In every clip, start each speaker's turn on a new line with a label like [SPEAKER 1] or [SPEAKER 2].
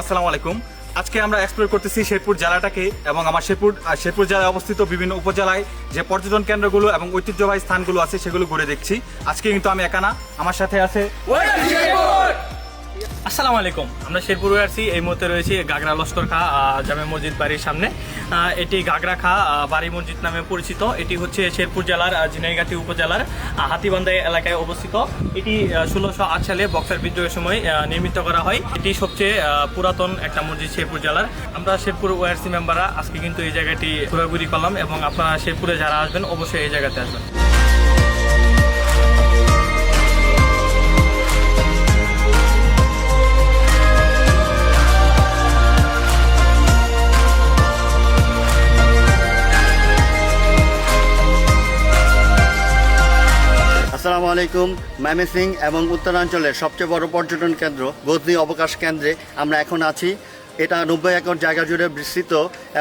[SPEAKER 1] আসসালামু আলাইকুম। আজকে আমরা এক্সপ্লোর করতেছি শেরপুর জেলাটাকে এবং আমার শেরপুর শেরপুর জেলায় অবস্থিত বিভিন্ন উপজেলায় যে পর্যটন কেন্দ্রগুলো এবং ঐতিহ্যবাহী স্থানগুলো আছে সেগুলো ঘুরে দেখছি। আজকে কিন্তু আমি একা না, আমার সাথে আছে
[SPEAKER 2] আসসালামু আলাইকুম। আমরা শেরপুরে আছি, এই মুহূর্তে রয়েছি গাগরা লস্কর খা জামে মসজিদ বাড়ির সামনে। এটি গাগরা খা বাড়ি মসজিদ নামে পরিচিত। এটি হচ্ছে শেরপুর জেলার ঝিনাইগাতি উপজেলার হাতিবান্ধা এলাকায় অবস্থিত। এটি ষোলোশো আট সালে বক্সার বিদ্রোহের সময় নির্মিত করা হয়। এটি সবচেয়ে পুরাতন একটা মসজিদ শেরপুর জেলার। আমরা শেরপুর ওয়ারসি মেম্বাররা আজকে কিন্তু এই জায়গাটি ঘোরাঘুরি করলাম এবং আপনারা শেরপুরে যারা আসবেন, অবশ্যই এই জায়গাতে আসবেন।
[SPEAKER 3] আলাইকুম। ময়মনসিং এবং উত্তরাঞ্চলের সবচেয়ে বড় পর্যটন কেন্দ্র, গজনি অবকাশ কেন্দ্রে আমরা এখন আছি। এটা নব্বই একর জায়গা জুড়ে বিস্তৃত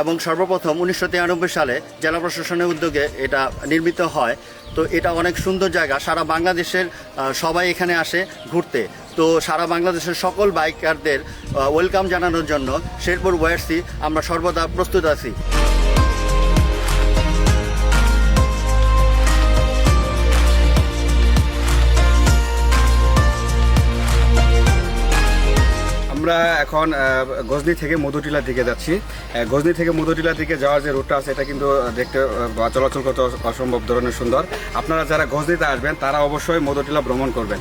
[SPEAKER 3] এবং সর্বপ্রথম উনিশশো তিরানব্বই সালে জেলা প্রশাসনের উদ্যোগে এটা নির্মিত হয়। তো এটা অনেক সুন্দর জায়গা। সারা বাংলাদেশের সবাই এখানে আসে ঘুরতে। তো সারা বাংলাদেশের সকল বাইকারদের ওয়েলকাম জানানোর জন্য শেরপুর ওয়ার্সি আমরা সর্বদা প্রস্তুত আছি।
[SPEAKER 4] আমরা এখন গজনি থেকে মধুটিলার দিকে যাচ্ছি। গজনি থেকে মধুটিলার দিকে যাওয়ার যে রুটটা আছে, এটা কিন্তু দেখতে চলাচল করতে অসম্ভব ধরনের সুন্দর। আপনারা যারা গজনিতে আসবেন, তারা অবশ্যই মধুটিলা ভ্রমণ করবেন।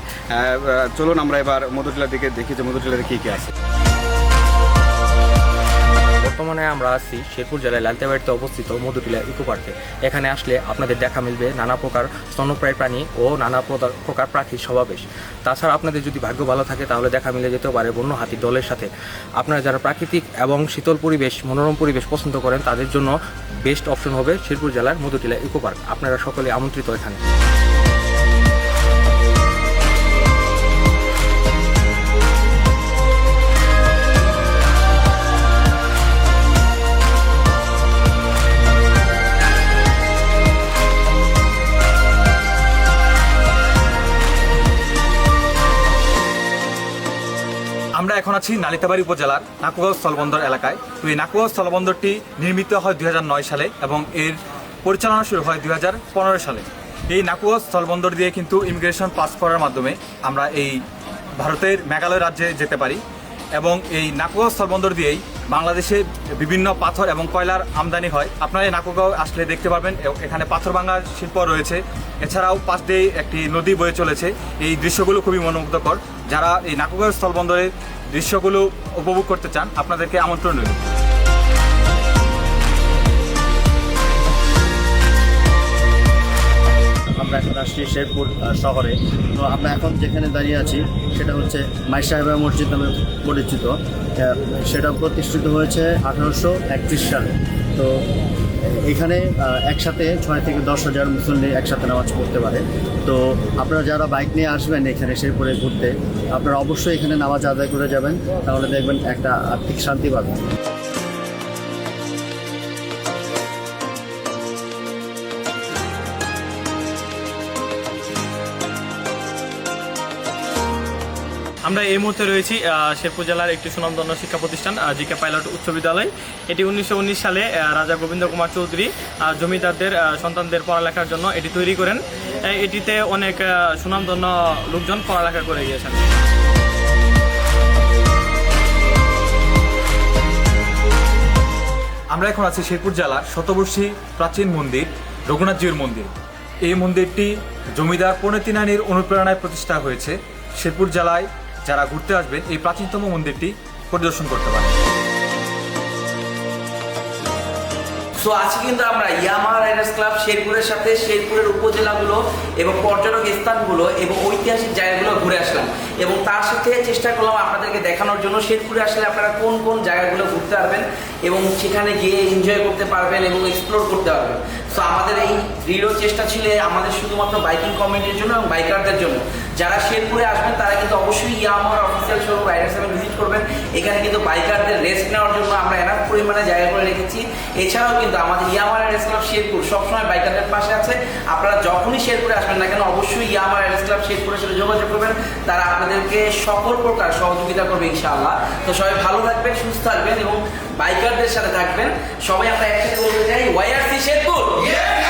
[SPEAKER 4] চলুন আমরা এবার মধুটিলার দিকে দেখি যে মধুটিলাতে কী কী আছে।
[SPEAKER 5] আমরা আছি শেরপুর জেলায় লালতেবাড়িতে অবস্থিত মধুটিলা ইকো পার্কে। এখানে আসলে আপনাদের দেখা মিলবে নানা প্রকার স্তন্যপ্রায় প্রাণী ও নানা প্রকার- পাখির সমাবেশ। তাছাড়া আপনাদের যদি ভাগ্য ভালো থাকে, তাহলে দেখা মিলে যেতে পারে বন্য হাতি দলের সাথে। আপনারা যারা প্রাকৃতিক এবং শীতল পরিবেশ, মনোরম পরিবেশ পছন্দ করেন, তাদের জন্য বেস্ট অপশন হবে শেরপুর জেলার মধুটিলা ইকো পার্ক। আপনারা সকলে আমন্ত্রিত এখানে।
[SPEAKER 1] আমরা এখন আছি নালিতাবাড়ি উপজেলার নাকুগাঁও স্থলবন্দর এলাকায়। তো এই নাকুগাঁও স্থলবন্দরটি নির্মিত হয় দুই হাজার নয় সালে এবং এর পরিচালনা শুরু হয় দুই হাজার পনেরো সালে। এই নাকুগাঁও স্থলবন্দর দিয়ে কিন্তু ইমিগ্রেশন পাস করার মাধ্যমে আমরা এই ভারতের মেঘালয় রাজ্যে যেতে পারি এবং এই নাকুগাঁও স্থলবন্দর দিয়েই বাংলাদেশে বিভিন্ন পাথর এবং কয়লার আমদানি হয়। আপনারা এই নাকুগাঁও আসলে দেখতে পারবেন এখানে পাথর ভাঙার শিল্প রয়েছে। এছাড়াও পাশ দিয়ে একটি নদী বয়ে চলেছে। এই দৃশ্যগুলো খুবই মনোমুগ্ধকর। যারা এই নাকুগাঁও স্থলবন্দরের দৃশ্যগুলো উপভোগ করতে চান, আপনাদেরকে আমন্ত্রণ রইল।
[SPEAKER 3] আমরা এখন আসছি শেরপুর শহরে। তো আমরা এখন যেখানে দাঁড়িয়ে আছি, সেটা হচ্ছে মাই সাহেবা মসজিদ নামে পরিচিত। সেটা প্রতিষ্ঠিত হয়েছে আঠারোশো একত্রিশ সালে। তো এখানে একসাথে ছয় থেকে দশ হাজার মুসল্লি একসাথে নামাজ পড়তে পারে। তো আপনারা যারা বাইক নিয়ে আসবেন এখানে এসে পরে ঘুরতে, আপনারা অবশ্যই এখানে নামাজ আদায় করে যাবেন। তাহলে দেখবেন একটা আর্থিক শান্তি পাবেন।
[SPEAKER 2] আমরা এই মুহূর্তে রয়েছি শেরপুর জেলার একটি সুনামধন্য শিক্ষা প্রতিষ্ঠান জিকে পাইলট উচ্চ বিদ্যালয়। এটি উনিশশো উনিশ সালে রাজা গোবিন্দ কুমার চৌধুরী জমিদারদের সন্তানদের পড়ালেখার জন্য এটি তৈরি করেন। এটিতে অনেক সুনামধন্য লোকজন পড়ালেখা করে গিয়েছেন।
[SPEAKER 1] আমরা এখন আছি শেরপুর জেলার শতবর্ষী প্রাচীন মন্দির রঘুনাথজিউর মন্দির। এই মন্দিরটি জমিদার পরিণতিনানির অনুপ্রেরণায় প্রতিষ্ঠা হয়েছে। শেরপুর জেলায় যারা ঘুরতে আসবেন, এই প্রাচীনতম মন্দিরটি পরিদর্শন করতে পারেন।
[SPEAKER 6] সো আজকে কিন্তু আমরা ইয়ামাহা রাইডার্স ক্লাব শেরপুরের সাথে শেরপুরের উপজেলাগুলো এবং পর্যটক স্থানগুলো এবং ঐতিহাসিক জায়গাগুলো ঘুরে আসলাম। এবং তার সাথে চেষ্টা করলাম আপনাদেরকে দেখানোর জন্য, শেরপুরে আসলে আপনারা কোন কোন জায়গাগুলো ঘুরতে পারবেন এবং সেখানে গিয়ে এনজয় করতে পারবেন এবং এক্সপ্লোর করতে পারবেন। সো আমাদের এই দৃঢ় চেষ্টা ছিল আমাদের শুধুমাত্র বাইকিং কমিটির জন্য এবং বাইকারদের জন্য। যারা শেরপুরে আসবেন, তারা কিন্তু অবশ্যই ইয়ামার official showroom rider seven visit করবেন। এখানে কিন্তু বাইকারদের রেস্ট নেওয়ার জন্য আমরা এনাফ পরিমাণে জায়গা করে রেখেছি। এছাড়াও কিন্তু আমাদের ইয়ামার রাইডার্স ক্লাব শেরপুর সবসময় বাইকারদের পাশে আছে। আপনারা যখনই শেরপুরে আসবেন না কেন, অবশ্যই ইয়ামার রাইডার্স ক্লাব শেরপুরের সাথে যোগাযোগ করবেন। তারা আপনাদেরকে সকল প্রকার সহযোগিতা করবে, ইনশাআল্লাহ। তো সবাই ভালো থাকবেন, সুস্থ থাকবেন এবং বাইকারদের সাথে থাকবেন। সবাই আমরা একসাথে বলতে চাই ওয়াইআরসি শেরপুর Yeah!